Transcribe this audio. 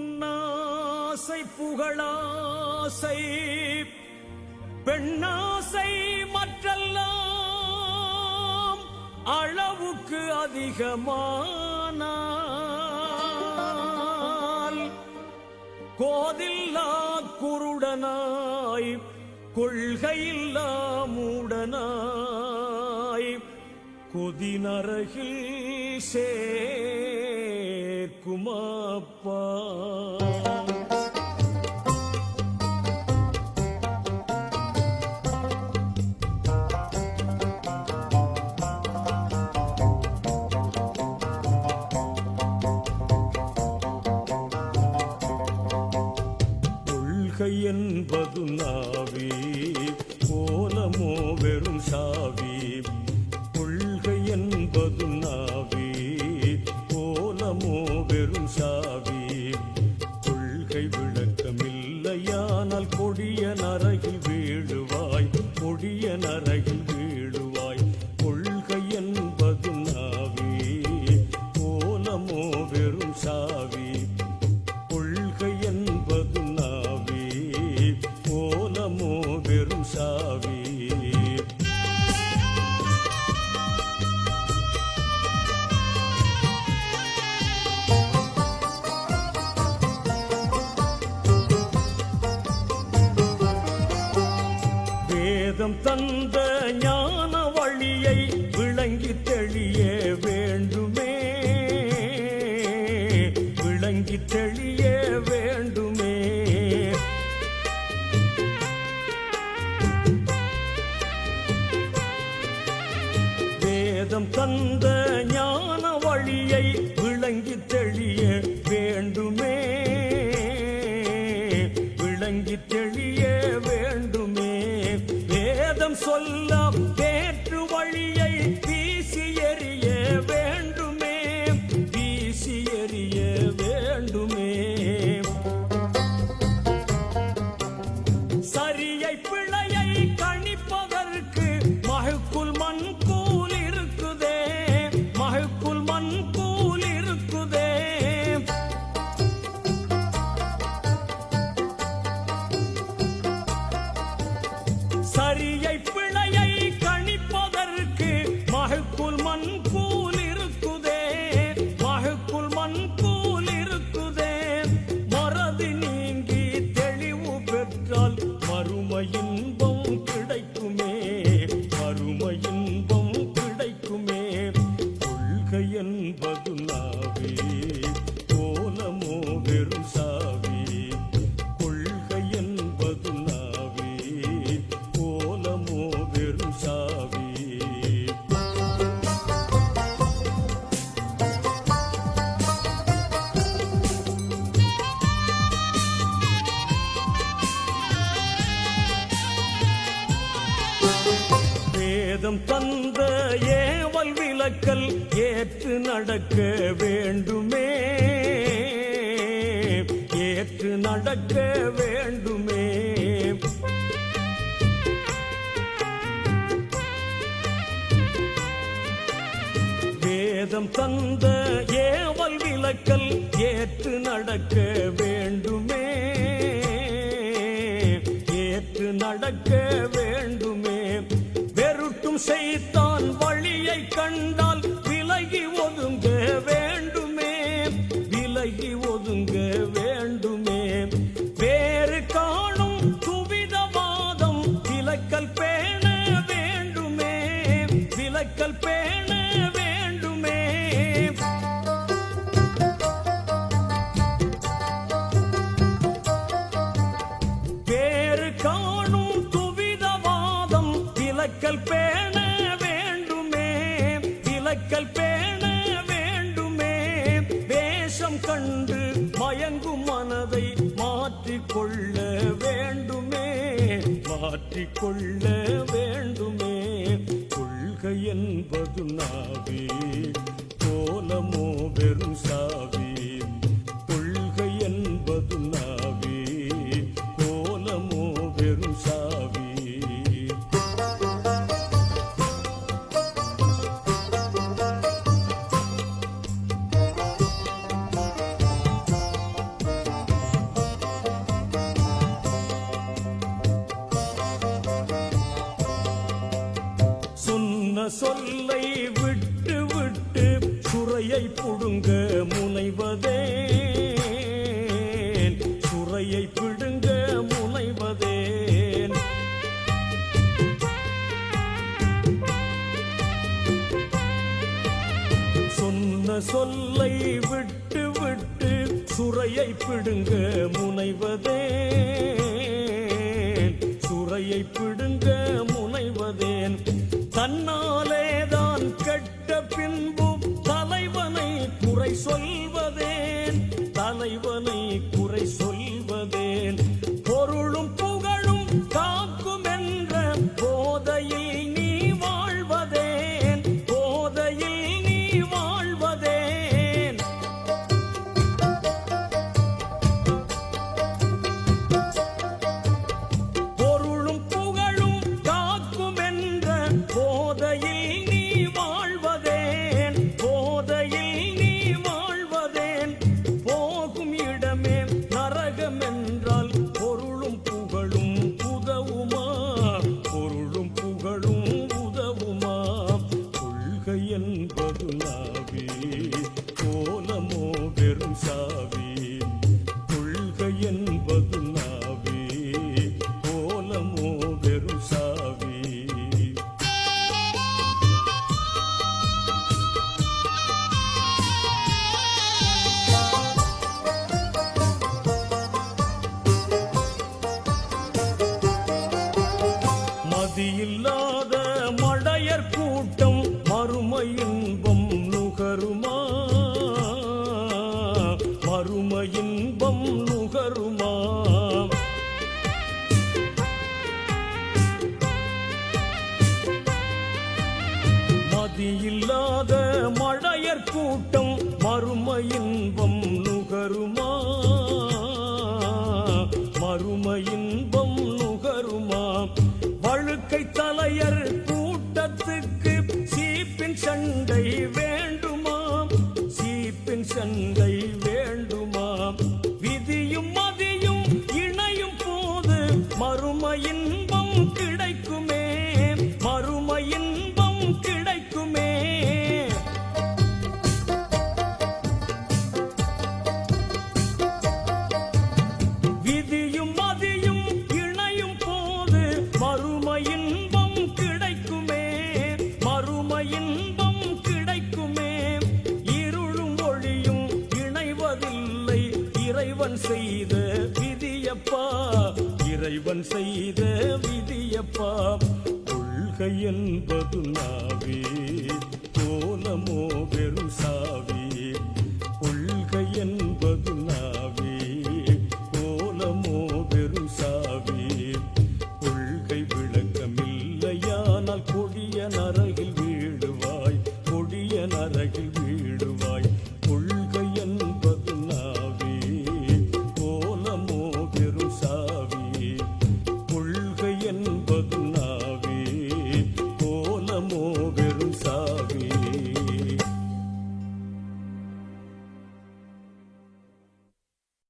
பொன்னாசை புகழாசை பெண்ணாசை மற்றெல்லாம் அளவுக்கு அதிகமான கோதில்லா குருடனாய் கொள்கையில்லா மூடனாய் கொதிநரகில் சே இருக்குமாப்பா என்பது நாவி செய்ய வேண்டுமே. வேதம் தந்த ஞான வழியை விளங்கி தெளிய வேண்டுமே. விளங்கி தெளிய வேண்டுமே. வேதம் சொல்ல வேற்று வழியை தீ சரியை பிழையை கணிப்பதற்கு மகுக்குள் மண்கூல் இருக்குதே மகுக்குள் மண்கூல் இருக்குதே. சரியை பிழையை ஏவல் விளக்கல் ஏற்று நடக்க வேண்டுமே. ஏற்று நடக்க வேண்டுமே. வேதம் தந்த ஏவல் விளக்கல் ஏற்று நடக்க வேண்டுமே. ஏற்று நடக்க வேண்டுமே. வெருட்டும் செய்த மாற்றிக்கொள்ள வேண்டுமே. கொள்கை என்பது நாவே. கோலமோ வெறும் சாவி. சொல்லை விட்டு விட்டு சுரையை புடுங்க முனைவதே சுரையை பிடுங்க முனைவதேன். சொன்ன சொல்லை விட்டு விட்டு சுரையை பிடுங்க முனைவதே சுரையை பிடுங்க முனைவதேன். தன்னாலேதான் கெட்ட பின்பும் தலைவனை குறை சொல்வ என்பது இல்லாத மழையர் கூட்டம் மறும இன்பம் நுகருமா? மறும இன்பம் நுகருமா? வழுக்கை தலையர் கூட்டத்துக்கு சீப்பின் சண்டை வேண்டுமா? சீப்பின் சண்டை செய்த விதியப்பா. இறைவன் செய்த விதியப்பா. கொள்கை என்பது நாவே. கோலமோ வெறும் சாவி. கொள்கை என்பது